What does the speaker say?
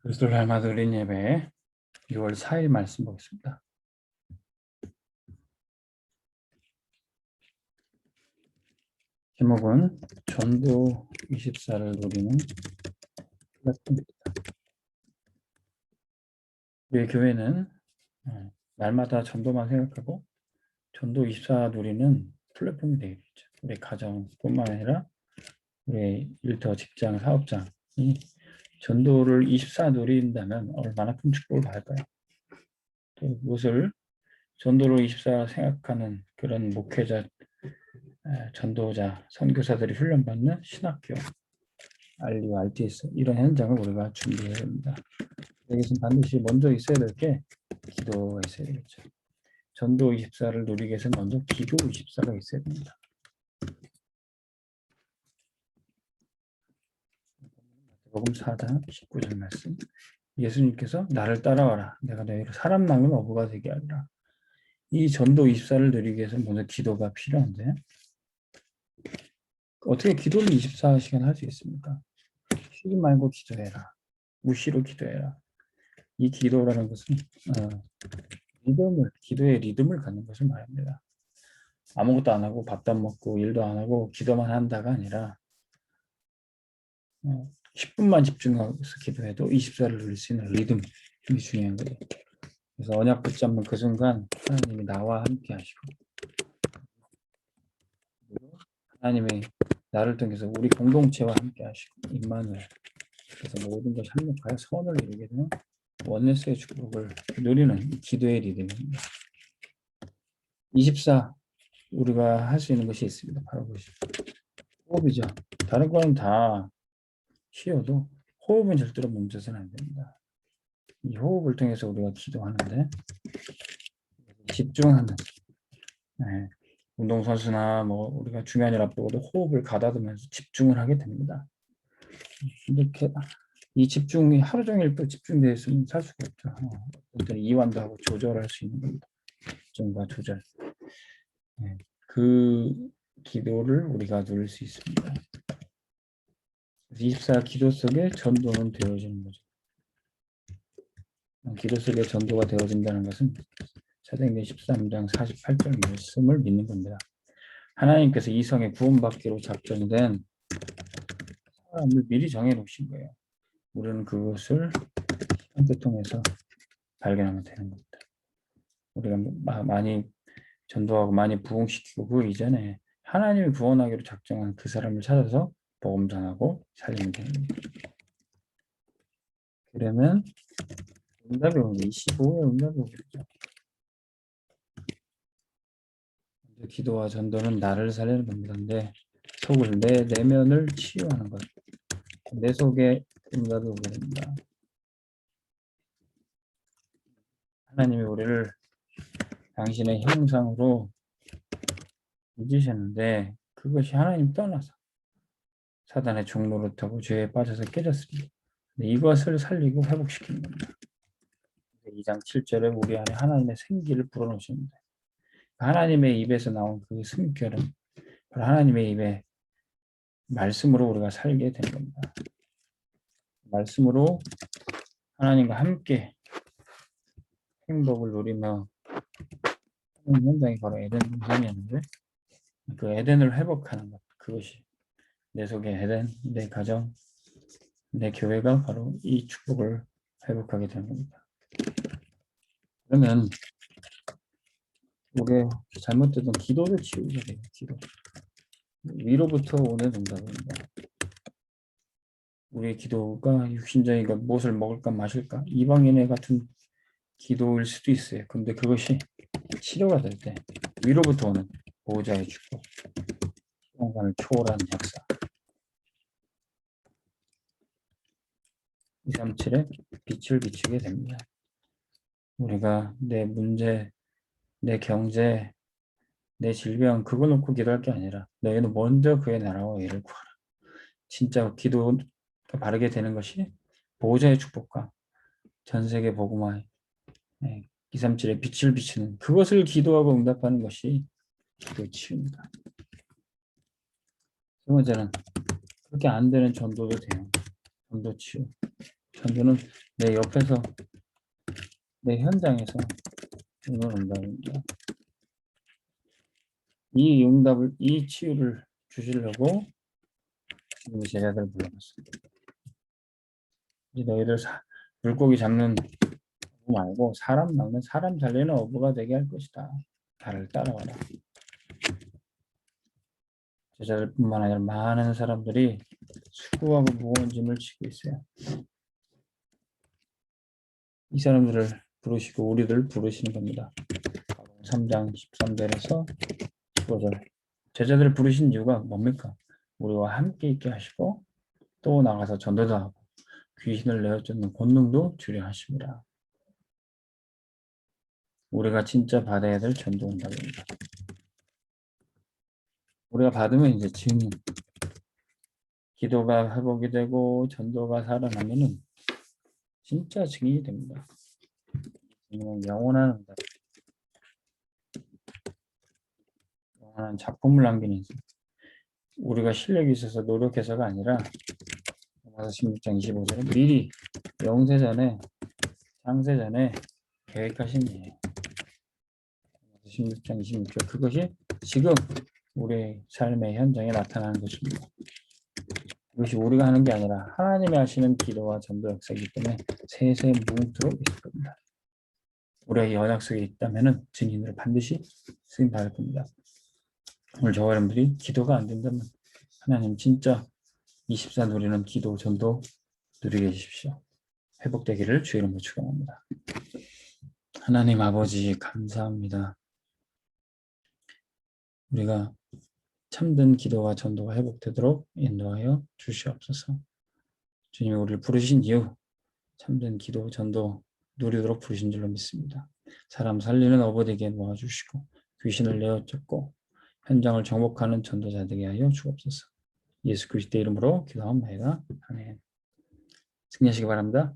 그리스도를 닮아 드린 예배 6월 4일 말씀 보겠습니다. 제목은 전도 24를 누리는 플랫폼입니다. 우리 교회는 어, 날마다 전도만 생각하고 전도 24 누리는 플랫폼이 되겠죠. 우리 가정뿐만 아니라 우리 일터, 직장, 사업장이 전도를 24 누린다면 얼마나 큰 축복을 받을까요? 또 무엇을 전도를 24 생각하는 그런 목회자, 에, 전도자, 선교사들이 훈련받는 신학교, 알리와 RTS 이런 현장을 우리가 준비해야 됩니다. 여기서 반드시 먼저 있어야 될 게 기도가 있어야 되겠죠. 전도 24를 누리기 위해서 먼저 기도 24가 있어야 됩니다. 복음 4장 19절 말씀. 예수님께서 나를 따라와라. 내가 너희를 사람 낳는 어부가 되게 하리라. 이 전도 24를 누리기 위해서 먼저 기도가 필요한데 어떻게 기도를 24시간 할 수 있습니까? 쉬지 말고 기도해라. 무시로 기도해라. 이 기도라는 것은 어, 리듬을 기도의 리듬을 갖는 것을 말합니다. 아무것도 안 하고 밥도 안 먹고 일도 안 하고 기도만 한다가 아니라 어, 10분만 집중해서 기도해도 24를 누릴 수 있는 리듬 이 중요한 거예요. 그래서 언약 붙잡는 그 순간 하나님이 나와 함께 하시고 하나님이 나를 통해서 우리 공동체와 함께 하시고 임마누엘 그래서 모든 것이 합력하여 선을 이루게 되는 원네스의 축복을 누리는 이 기도의 리듬입니다. 24 우리가 할 수 있는 것이 있습니다. 바로 그것이 호흡이죠. 다른 거는 다 쉬어도 호흡은 절대로 멈춰서는 안 됩니다. 이 호흡을 통해서 우리가 기도하는데 집중하는 네, 운동선수나 뭐 우리가 중요한 일 앞두고도 호흡을 가다듬으면서 집중을 하게 됩니다. 이렇게 이 집중이 하루 종일 또 집중되어 있으면 살 수가 없죠. 어, 이완도 하고 조절할 수 있는 겁니다. 집중과 조절. 네, 그 기도를 우리가 누릴 수 있습니다. 24 기도 속에 전도는 되어지는 거죠. 기도 속에 전도가 되어진다는 것은 사도행전 13장 48절 말씀을 믿는 겁니다. 하나님께서 이성의 구원받기로 작정된 사람을 미리 정해놓으신 거예요. 우리는 그것을 시간대 통해서 발견하면 되는 겁니다. 우리가 마- 많이 전도하고 많이 부흥시키고 그 이전에 하나님이 구원하기로 작정한 그 사람을 찾아서 복음 전하고 살리면 되는 겁니다. 그러면 응답이 오는 25회 응답이 오겠죠. 기도와 전도는 나를 살리는 겁니다. 내 속을 내 내면을 치유하는 것. 내 속에 응답이 오게 됩니다. 하나님이 우리를 당신의 형상으로 잊으셨는데 그것이 하나님 떠나서 사단의 종로를 타고 죄에 빠져서. 근데 이것을 살리고 회복시키는 겁니다. 2장 7절에 우리 안에 하나님의 생기를 불어넣으십니다. 하나님의 입에서 나온 그 숨결은 하나님의 입에 말씀으로 우리가 살게 되는 겁니다. 말씀으로 하나님과 함께 행복을 누리며 현장이 바로 에덴 동산이었는데 그 에덴을 회복하는 것 그것이 내 에덴, 내 가정, 내 교회가 바로 이 축복을 회복하게 되는 겁니다. 그러면 우리의 잘못되던 기도를 치우게 돼요. 기도. 위로부터 오는 응답입니다. 우리의 기도가 육신적인 것, 무엇을 먹을까 마실까 이방인의 같은 기도일 수도 있어요. 근데 그것이 치료가 될 때 위로부터 오는 보호자의 축복, 시간을 초월하는 역사. 237에 빛을 비추게 됩니다. 우리가 내 문제, 내 경제, 내 질병 그거 놓고 기도할 게 아니라 너희는 먼저 그의 나라와 의를 구하라. 진짜 기도가 바르게 되는 것이 보호자의 축복과 전 세계 복음화 237의 빛을 비추는 그것을 기도하고 응답하는 것이 기도의 치유입니다. 두 번째는 그렇게 안 되는 전도도 돼요. 전도 치유. 전도는 내 옆에서 내 현장에서 주는 응답입니다. 이 응답을 이 치유를 주시려고 제자들 불러봤습니다. 너희들 사, 물고기 잡는 말고 사람 낚는 사람 살리는 어부가 되게 할 것이다. 나를 따라와라. 제자들뿐만 아니라 많은 사람들이 수고하고 무거운 짐을 지고 있어요. 이 사람들을 부르시고 우리들 부르시는 겁니다. 3장 13절에서 15절. 제자들을 부르신 이유가 뭡니까? 우리와 함께 있게 하시고 또 나가서 전도도 하고 귀신을 내어 쫓는 권능도 주려 하십니다. 우리가 진짜 받아야 될 전도 응답입니다. 우리가 받으면 이제 증인, 기도가 회복이 되고 전도가 살아나면은 진짜 증인이 됩니다. 영원한 영원한 작품을 남기는. 우리가 실력이 있어서 노력해서가 아니라 로마서 16장 25절에 미리 영세 전에 장세 전에 계획하신 일이에요. 로마서 16장 26절 그것이 지금 우리의 삶의 현장에 나타나는 것입니다. 이것이 우리가 하는 게 아니라 하나님이 하시는 기도와 전도 역사이기 때문에 세세 뭉토록 있을 겁니다. 우리가 연약 속에 있다면 증인으로 반드시 쓰임 받을 겁니다. 오늘 저와 여러분들이 기도가 안 된다면 하나님 진짜 24 누리는 기도 전도 누리게 해주십시오. 회복되기를 주의 이름으로 축원합니다. 하나님 아버지 감사합니다. 우리가 참된 기도와 전도가 회복되도록 인도하여 주시옵소서. 주님이 우리를 부르신 이유 참된 기도, 전도 누리도록 부르신 줄로 믿습니다. 사람 살리는 어버되게 모아주시고 귀신을 내어 쫓고 현장을 정복하는 전도자 되게 하여 주옵소서. 예수 그리스도 이름으로 기도하옵나이다. 아멘. 승리하시기 바랍니다.